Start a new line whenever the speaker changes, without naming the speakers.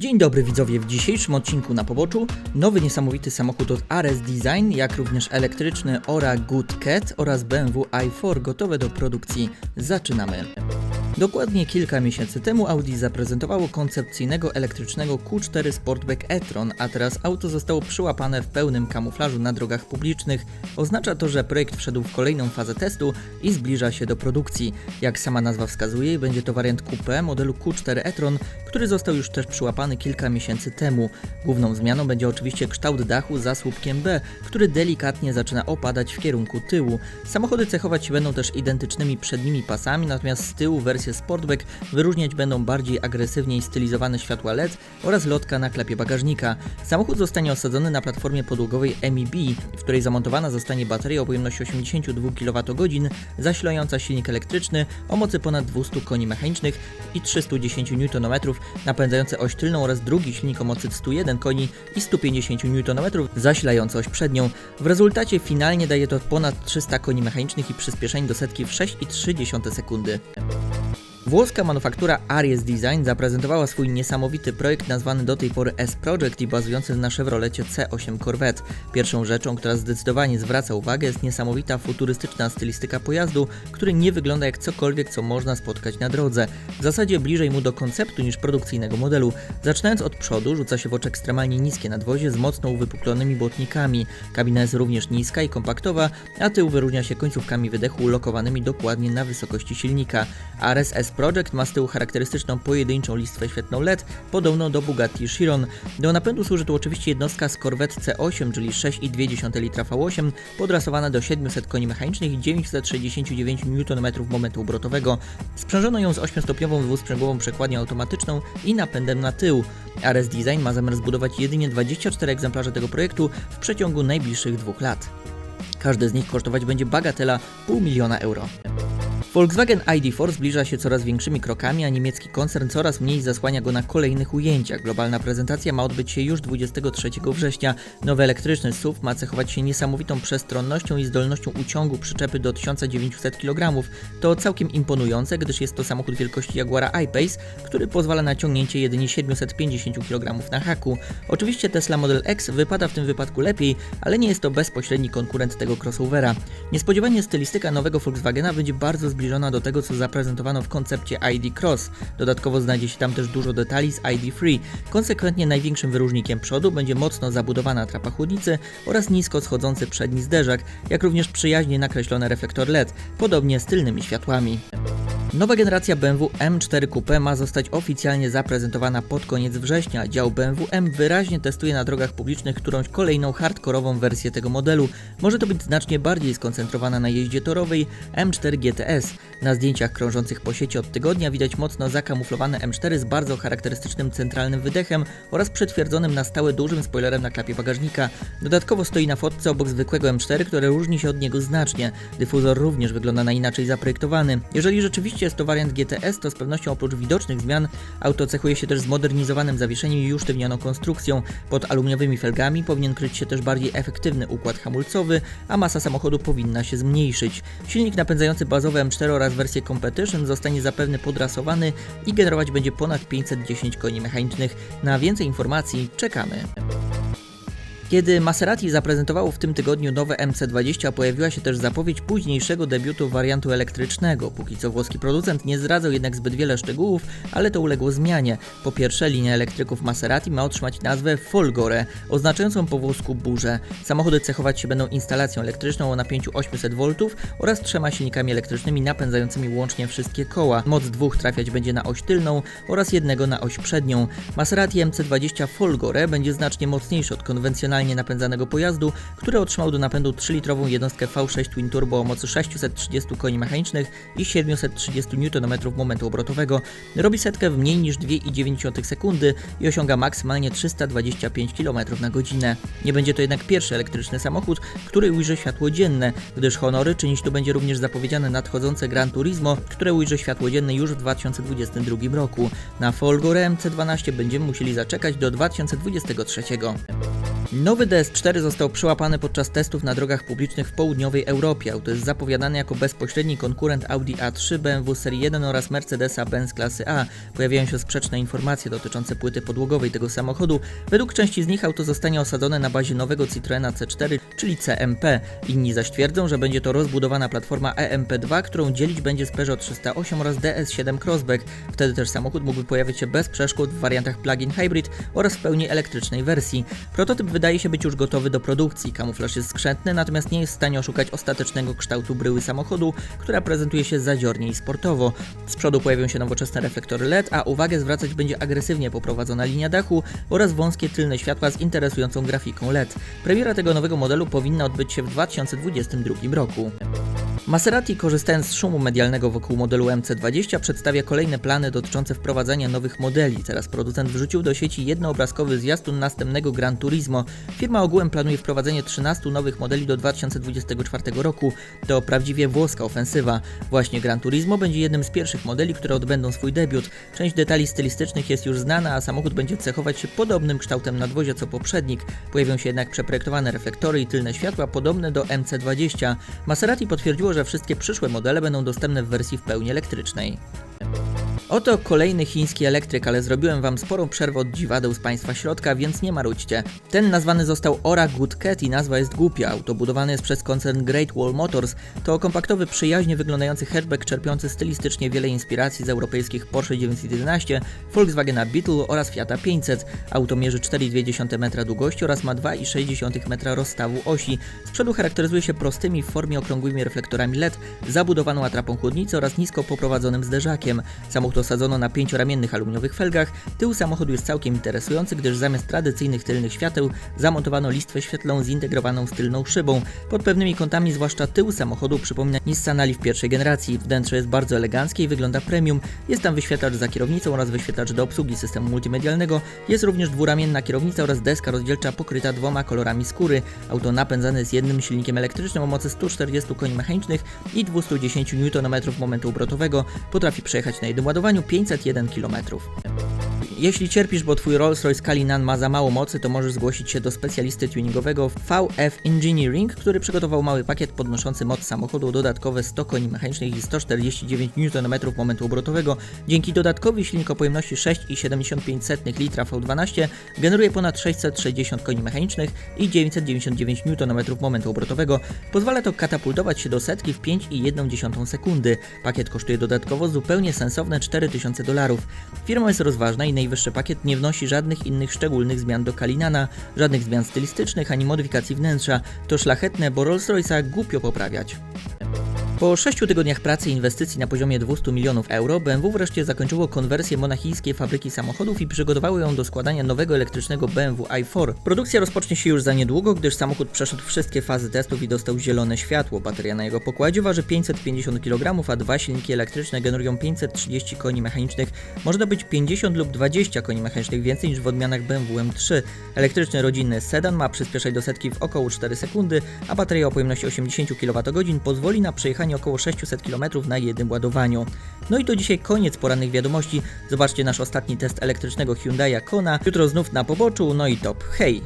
Dzień dobry widzowie, w dzisiejszym odcinku na poboczu nowy niesamowity samochód od Ares Design, jak również elektryczny Ora Good Cat oraz BMW i4 gotowe do produkcji. Zaczynamy. Dokładnie kilka miesięcy temu Audi zaprezentowało koncepcyjnego elektrycznego Q4 Sportback e-tron, a teraz auto zostało przyłapane w pełnym kamuflażu na drogach publicznych. Oznacza to, że projekt wszedł w kolejną fazę testu i zbliża się do produkcji. Jak sama nazwa wskazuje, będzie to wariant Coupe modelu Q4 e-tron, który został już też przyłapany kilka miesięcy temu. Główną zmianą będzie oczywiście kształt dachu za słupkiem B, który delikatnie zaczyna opadać w kierunku tyłu. Samochody cechować się będą też identycznymi przednimi pasami, natomiast z tyłu wersje Sportback wyróżniać będą bardziej agresywniej stylizowane światła LED oraz lotka na klepie bagażnika. Samochód zostanie osadzony na platformie podłogowej MIB, w której zamontowana zostanie bateria o pojemności 82 kWh, zasilająca silnik elektryczny o mocy ponad 200 koni mechanicznych i 310 Nm, napędzający oś tylną oraz drugi silnik o mocy 101 koni i 150 Nm, zasilający oś przednią. W rezultacie finalnie daje to ponad 300 koni mechanicznych i przyspieszenie do setki w 6,3 sekundy. Włoska manufaktura Aries Design zaprezentowała swój niesamowity projekt nazwany do tej pory S-Project i bazujący na Chevrolecie C8 Corvette. Pierwszą rzeczą, która zdecydowanie zwraca uwagę jest niesamowita futurystyczna stylistyka pojazdu, który nie wygląda jak cokolwiek, co można spotkać na drodze. W zasadzie bliżej mu do konceptu niż produkcyjnego modelu. Zaczynając od przodu rzuca się w oczy ekstremalnie niskie nadwozie z mocno uwypuklonymi błotnikami. Kabina jest również niska i kompaktowa, a tył wyróżnia się końcówkami wydechu ulokowanymi dokładnie na wysokości silnika. Ares S Project ma z tyłu charakterystyczną pojedynczą listwę świetną LED, podobną do Bugatti Chiron. Do napędu służy tu oczywiście jednostka z Corvette C8, czyli 6,2 litra V8, podrasowana do 700 koni mechanicznych i 969 Nm momentu obrotowego. Sprzężono ją z 8-stopniową dwusprzęgłową przekładnią automatyczną i napędem na tył. Ares Design ma zamiar zbudować jedynie 24 egzemplarze tego projektu w przeciągu najbliższych dwóch lat. Każdy z nich kosztować będzie bagatela pół miliona euro. Volkswagen ID4 zbliża się coraz większymi krokami, a niemiecki koncern coraz mniej zasłania go na kolejnych ujęciach. Globalna prezentacja ma odbyć się już 23 września. Nowy elektryczny SUV ma cechować się niesamowitą przestronnością i zdolnością uciągu przyczepy do 1900 kg. To całkiem imponujące, gdyż jest to samochód wielkości Jaguara I-Pace, który pozwala na ciągnięcie jedynie 750 kg na haku. Oczywiście Tesla Model X wypada w tym wypadku lepiej, ale nie jest to bezpośredni konkurent tego crossovera. Niespodziewanie stylistyka nowego Volkswagena będzie bardzo zbliżona zbliżona do tego, co zaprezentowano w koncepcie ID Cross. Dodatkowo znajdzie się tam też dużo detali z ID Free. Konsekwentnie największym wyróżnikiem przodu będzie mocno zabudowana atrapa chłodnicy oraz nisko schodzący przedni zderzak, jak również przyjaźnie nakreślony reflektor LED, podobnie z tylnymi światłami. Nowa generacja BMW M4 Coupe ma zostać oficjalnie zaprezentowana pod koniec września. Dział BMW M wyraźnie testuje na drogach publicznych którąś kolejną hardkorową wersję tego modelu. Może to być znacznie bardziej skoncentrowana na jeździe torowej M4 GTS. Na zdjęciach krążących po sieci od tygodnia widać mocno zakamuflowane M4 z bardzo charakterystycznym centralnym wydechem oraz przetwierdzonym na stałe dużym spoilerem na klapie bagażnika. Dodatkowo stoi na fotce obok zwykłego M4, które różni się od niego znacznie. Dyfuzor również wygląda na inaczej zaprojektowany. Jeżeli rzeczywiście jest to wariant GTS, to z pewnością oprócz widocznych zmian auto cechuje się też zmodernizowanym zawieszeniem i usztywnioną konstrukcją. Pod aluminiowymi felgami powinien kryć się też bardziej efektywny układ hamulcowy, a masa samochodu powinna się zmniejszyć. Silnik napędzający bazowe M4 oraz wersję Competition zostanie zapewne podrasowany i generować będzie ponad 510 koni mechanicznych. Na więcej informacji czekamy. Kiedy Maserati zaprezentowało w tym tygodniu nowe MC20, pojawiła się też zapowiedź późniejszego debiutu wariantu elektrycznego. Póki co włoski producent nie zdradzał jednak zbyt wiele szczegółów, ale to uległo zmianie. Po pierwsze, linia elektryków Maserati ma otrzymać nazwę Folgore, oznaczającą po włosku burzę. Samochody cechować się będą instalacją elektryczną o napięciu 800 V oraz trzema silnikami elektrycznymi napędzającymi łącznie wszystkie koła. Moc dwóch trafiać będzie na oś tylną oraz jednego na oś przednią. Maserati MC20 Folgore będzie znacznie mocniejszy od konwencjonalnego konwencjonalnie napędzanego pojazdu, który otrzymał do napędu 3-litrową jednostkę V6 Twin Turbo o mocy 630 koni mechanicznych i 730 Nm momentu obrotowego. Robi setkę w mniej niż 2,9 sekundy i osiąga maksymalnie 325 km na godzinę. Nie będzie to jednak pierwszy elektryczny samochód, który ujrzy światło dzienne, gdyż honory czynić tu będzie również zapowiedziane nadchodzące Gran Turismo, które ujrzy światło dzienne już w 2022 roku. Na Folgore MC12 będziemy musieli zaczekać do 2023. Nowy DS4 został przyłapany podczas testów na drogach publicznych w południowej Europie. Auto jest zapowiadane jako bezpośredni konkurent Audi A3, BMW Serii 1 oraz Mercedesa-Benz klasy A. Pojawiają się sprzeczne informacje dotyczące płyty podłogowej tego samochodu. Według części z nich auto zostanie osadzone na bazie nowego Citroena C4, czyli CMP. Inni zaś twierdzą, że będzie to rozbudowana platforma EMP2, którą dzielić będzie z Peugeot 308 oraz DS7 Crossback. Wtedy też samochód mógłby pojawić się bez przeszkód w wariantach plug-in hybrid oraz w pełni elektrycznej wersji. Prototyp wydaje się być już gotowy do produkcji. Kamuflaż jest skrzętny, natomiast nie jest w stanie oszukać ostatecznego kształtu bryły samochodu, która prezentuje się zadziornie i sportowo. Z przodu pojawią się nowoczesne reflektory LED, a uwagę zwracać będzie agresywnie poprowadzona linia dachu oraz wąskie tylne światła z interesującą grafiką LED. Premiera tego nowego modelu powinna odbyć się w 2022 roku. Maserati, korzystając z szumu medialnego wokół modelu MC20, przedstawia kolejne plany dotyczące wprowadzania nowych modeli. Teraz producent wrzucił do sieci jednoobrazkowy zwiastun następnego Gran Turismo. Firma ogółem planuje wprowadzenie 13 nowych modeli do 2024 roku. To prawdziwie włoska ofensywa. Właśnie Gran Turismo będzie jednym z pierwszych modeli, które odbędą swój debiut. Część detali stylistycznych jest już znana, a samochód będzie cechować się podobnym kształtem nadwozia co poprzednik. Pojawią się jednak przeprojektowane reflektory i tylne światła podobne do MC20. Maserati potwierdziło, że wszystkie przyszłe modele będą dostępne w wersji w pełni elektrycznej. Oto kolejny chiński elektryk, ale zrobiłem wam sporą przerwę od dziwadeł z państwa środka, więc nie marudźcie. Ten nazwany został Ora Good Cat i nazwa jest głupia. Auto budowane jest przez koncern Great Wall Motors. To kompaktowy, przyjaźnie wyglądający hatchback czerpiący stylistycznie wiele inspiracji z europejskich Porsche 911, Volkswagena Beetle oraz Fiata 500. Auto mierzy 4,2 metra długości oraz ma 2,6 metra rozstawu osi. Z przodu charakteryzuje się prostymi w formie okrągłymi reflektorami LED, zabudowaną atrapą chłodnicy oraz nisko poprowadzonym zderzakiem. Samochód osadzono na pięcioramiennych aluminiowych felgach. Tył samochodu jest całkiem interesujący, gdyż zamiast tradycyjnych tylnych świateł zamontowano listwę świetlną zintegrowaną z tylną szybą. Pod pewnymi kątami, zwłaszcza tył samochodu, przypomina Nissan Leaf pierwszej generacji. Wnętrze jest bardzo eleganckie i wygląda premium. Jest tam wyświetlacz za kierownicą oraz wyświetlacz do obsługi systemu multimedialnego. Jest również dwuramienna kierownica oraz deska rozdzielcza pokryta dwoma kolorami skóry. Auto napędzane jest jednym silnikiem elektrycznym o mocy 140 koni mechanicznych i 210 Nm momentu obrotowego. Potrafi przejechać na jednym ładowaniu 501 km. Jeśli cierpisz, bo twój Rolls-Royce Cullinan ma za mało mocy, to możesz zgłosić się do specjalisty tuningowego VF Engineering, który przygotował mały pakiet podnoszący moc samochodu, dodatkowe 100 koni mechanicznych i 149 Nm momentu obrotowego. Dzięki dodatkowi silnik o pojemności 6,75 litra V12 generuje ponad 660 koni mechanicznych i 999 Nm momentu obrotowego. Pozwala to katapultować się do setki w 5,1 sekundy. Pakiet kosztuje dodatkowo zupełnie sensowne 4000 dolarów. Firma jest rozważna i najwyższy pakiet nie wnosi żadnych innych szczególnych zmian do Kalinana, żadnych zmian stylistycznych ani modyfikacji wnętrza. To szlachetne, bo Rolls-Royce'a głupio poprawiać. Po 6 tygodniach pracy i inwestycji na poziomie 200 milionów euro, BMW wreszcie zakończyło konwersję monachijskiej fabryki samochodów i przygotowało ją do składania nowego elektrycznego BMW i4. Produkcja rozpocznie się już za niedługo, gdyż samochód przeszedł wszystkie fazy testów i dostał zielone światło. Bateria na jego pokładzie waży 550 kg, a dwa silniki elektryczne generują 530 koni mechanicznych. Można być 50 lub 20 koni mechanicznych więcej niż w odmianach BMW M3. Elektryczny rodzinny sedan ma przyspieszać do setki w około 4 sekundy, a bateria o pojemności 80 kWh pozwoli na przejechanie około 600 km na jednym ładowaniu. No i to dzisiaj koniec porannych wiadomości. Zobaczcie nasz ostatni test elektrycznego Hyundai'a Kona. Jutro znów na poboczu, no i top. Hej!